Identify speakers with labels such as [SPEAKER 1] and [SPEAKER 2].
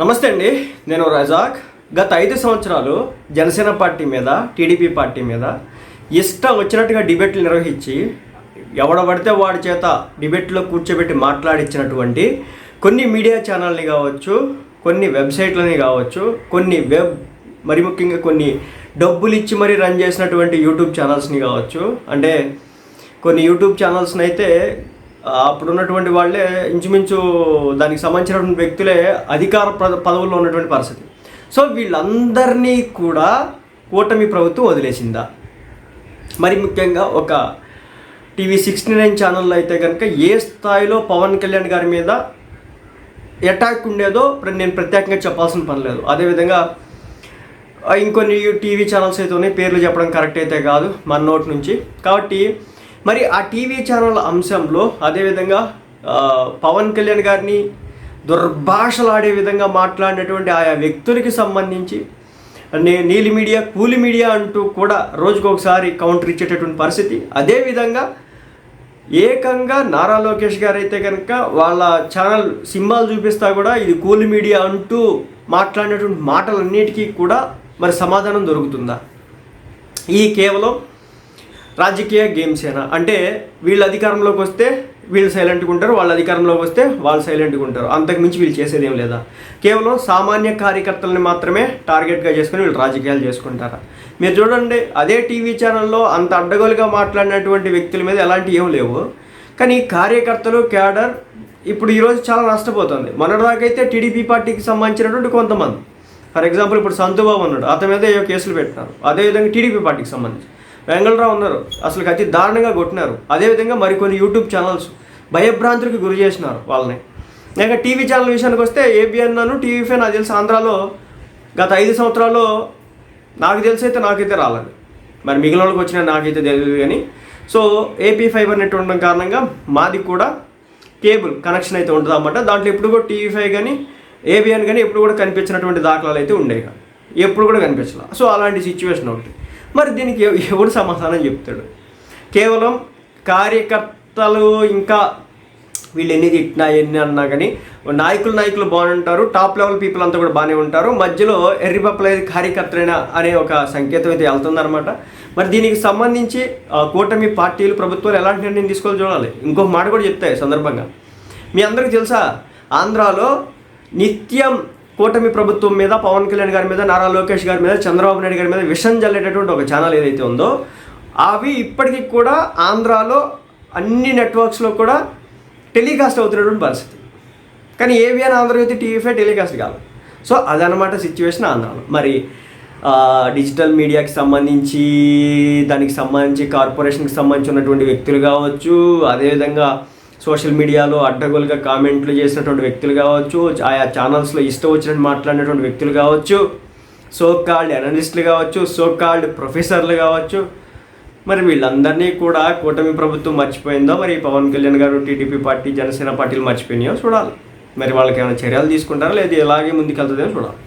[SPEAKER 1] నమస్తే అండి నేను రజాక్. గత ఐదు సంవత్సరాలు జనసేన పార్టీ మీద టీడీపీ పార్టీ మీద ఇష్టం వచ్చినట్టుగా డిబేట్లు నిర్వహించి ఎవడ పడితే వాడి చేత డిబేట్లో కూర్చోబెట్టి మాట్లాడించినటువంటి కొన్ని మీడియా ఛానల్ని కావచ్చు కొన్ని వెబ్సైట్లని కావచ్చు కొన్ని వెబ్ మరి ముఖ్యంగా కొన్ని డబ్బులు ఇచ్చి మరీ రన్ చేసినటువంటి యూట్యూబ్ ఛానల్స్ని కావచ్చు. అంటే కొన్ని యూట్యూబ్ ఛానల్స్ని అయితే అప్పుడు అప్పుడున్నటువంటి వాళ్ళే ఇంచుమించు దానికి సంబంధించినటువంటి వ్యక్తులే అధికార పద పదవుల్లో ఉన్నటువంటి పరిస్థితి. సో వీళ్ళందరినీ కూడా కూటమి ప్రభుత్వం వదిలేసిందా? మరి ముఖ్యంగా ఒక టీవీ సిక్స్టీ నైన్ ఛానల్లో అయితే కనుక ఏ స్థాయిలో పవన్ కళ్యాణ్ గారి మీద అటాక్ ఉండేదో నేను ప్రత్యేకంగా చెప్పాల్సిన పని లేదు. అదేవిధంగా ఇంకొన్ని టీవీ ఛానల్స్ అయితే ఉన్నాయి పేర్లు చెప్పడం కరెక్ట్ అయితే కాదు మన నోట్ నుంచి. కాబట్టి మరి ఆ టీవీ ఛానల్ అంశంలో అదేవిధంగా పవన్ కళ్యాణ్ గారిని దుర్భాషలాడే విధంగా మాట్లాడినటువంటి ఆయా వ్యక్తులకి సంబంధించి నే నీలి మీడియా కూలి మీడియా అంటూ కూడా రోజుకొకసారి కౌంటర్ ఇచ్చేటటువంటి పరిస్థితి. అదేవిధంగా ఏకంగా నారా లోకేష్ గారు అయితే కనుక వాళ్ళ ఛానల్ సింబాల్ చూపిస్తా కూడా ఇది కూలి మీడియా అంటూ మాట్లాడినటువంటి మాటలన్నిటికీ కూడా మరి సమాధానం దొరుకుతుందా? ఈ కేవలం రాజకీయ గేమ్సేనా అంటే వీళ్ళు అధికారంలోకి వస్తే వీళ్ళు సైలెంట్గా ఉంటారు వాళ్ళు అధికారంలోకి వస్తే వాళ్ళు సైలెంట్గా ఉంటారు. అంతకు మించి వీళ్ళు చేసేది ఏం లేదా. కేవలం సామాన్య కార్యకర్తల్ని మాత్రమే టార్గెట్గా చేసుకుని వీళ్ళు రాజకీయాలు చేసుకుంటారా. మీరు చూడండి అదే టీవీ ఛానల్లో అంత అడ్డగోలుగా మాట్లాడినటువంటి వ్యక్తుల మీద ఎలాంటి ఏం లేవు. కానీ కార్యకర్తలు క్యాడర్ ఇప్పుడు ఈరోజు చాలా నష్టపోతుంది. మొన్నటిదాకైతే టీడీపీ పార్టీకి సంబంధించినటువంటి కొంతమంది. ఫర్ ఎగ్జాంపుల్ ఇప్పుడు సంతుబాబు ఉన్నాడు అతని మీద ఏవో కేసులు పెట్టినారు. అదేవిధంగా టీడీపీ పార్టీకి సంబంధించి. వెంగళరావు ఉన్నారు. అసలు అతి దారుణంగా కొట్టినారు. అదేవిధంగా మరికొన్ని యూట్యూబ్ ఛానల్స్ భయభ్రాంతులకు గురి చేసినారు వాళ్ళని. ఇంకా టీవీ ఛానల్ విషయానికి వస్తే ఏబిఎన్ అను టీవీ ఫైన్ నాకు తెలిసి ఆంధ్రాలో గత ఐదు సంవత్సరాల్లో నాకు తెలిసి అయితే నాకైతే రాలేదు. మరి మిగిలిన వాళ్ళకి వచ్చినా నాకైతే తెలియదు కానీ. సో ఏపీ ఫైబర్ నెట్ ఉండడం కారణంగా మాది కూడా కేబుల్ కనెక్షన్ అయితే ఉంటుంది అన్నమాట దాంట్లో ఎప్పుడు కూడా టీవీ ఫైవ్ కానీ ఏబిఎన్ కానీ ఎప్పుడు కూడా కనిపించినటువంటి దాఖలాలు అయితే ఉండేవి ఎప్పుడు కూడా కనిపించాల. సో అలాంటి సిచ్యువేషన్ ఒకటి. మరి దీనికి ఎవడు సమాధానం చెప్తాడు? కేవలం కార్యకర్తలు ఇంకా వీళ్ళు ఎన్ని తిట్టినా ఎన్ని అన్నా కానీ నాయకులు నాయకులు బాగానే ఉంటారు టాప్ లెవెల్ పీపుల్ అంతా కూడా బాగానే ఉంటారు. మధ్యలో ఎర్రిపప్పులేదు కార్యకర్తలైనా అనే ఒక సంకేతం అయితే వెళ్తుందన్నమాట. మరి దీనికి సంబంధించి కూటమి పార్టీలు ప్రభుత్వాలు ఎలాంటి నిర్ణయం తీసుకోవాలి చూడాలి. ఇంకొక మాట కూడా చెప్తాయి సందర్భంగా. మీ అందరికీ తెలుసా? ఆంధ్రాలో నిత్యం కూటమి ప్రభుత్వం మీద పవన్ కళ్యాణ్ గారి మీద నారా లోకేష్ గారి మీద చంద్రబాబు నాయుడు గారి మీద విషం జల్లేటటువంటి ఒక ఛానల్ ఏదైతే ఉందో అవి ఇప్పటికీ కూడా ఆంధ్రాలో అన్ని నెట్వర్క్స్లో కూడా టెలికాస్ట్ అవుతున్నటువంటి పరిస్థితి. కానీ ఏవిఎన్ ఆంధ్రజ్యోతి టీవీ టెలికాస్ట్ కాదు. సో అదనమాట సిచ్యువేషన్ ఆంధ్రాలో. మరి డిజిటల్ మీడియాకి సంబంధించి దానికి సంబంధించి కార్పొరేషన్కి సంబంధించి ఉన్నటువంటి వ్యక్తులు కావచ్చు అదేవిధంగా సోషల్ మీడియాలో అడ్డగోలుగా కామెంట్లు చేసినటువంటి వ్యక్తులు కావచ్చు ఆయా ఛానల్స్లో ఇష్టం వచ్చినట్టు మాట్లాడినటువంటి వ్యక్తులు కావచ్చు సో కాల్డ్ అనలిస్టులు కావచ్చు సో కాల్డ్ ప్రొఫెసర్లు కావచ్చు మరి వీళ్ళందరినీ కూడా కూటమి ప్రభుత్వం మర్చిపోయిందో మరి పవన్ కళ్యాణ్ గారు టీడీపీ పార్టీ జనసేన పార్టీలు మర్చిపోయినాయో చూడాలి. మరి వాళ్ళకి ఏమైనా చర్యలు తీసుకుంటారా లేదా ఇలాగే ముందుకెళ్తుందో చూడాలి.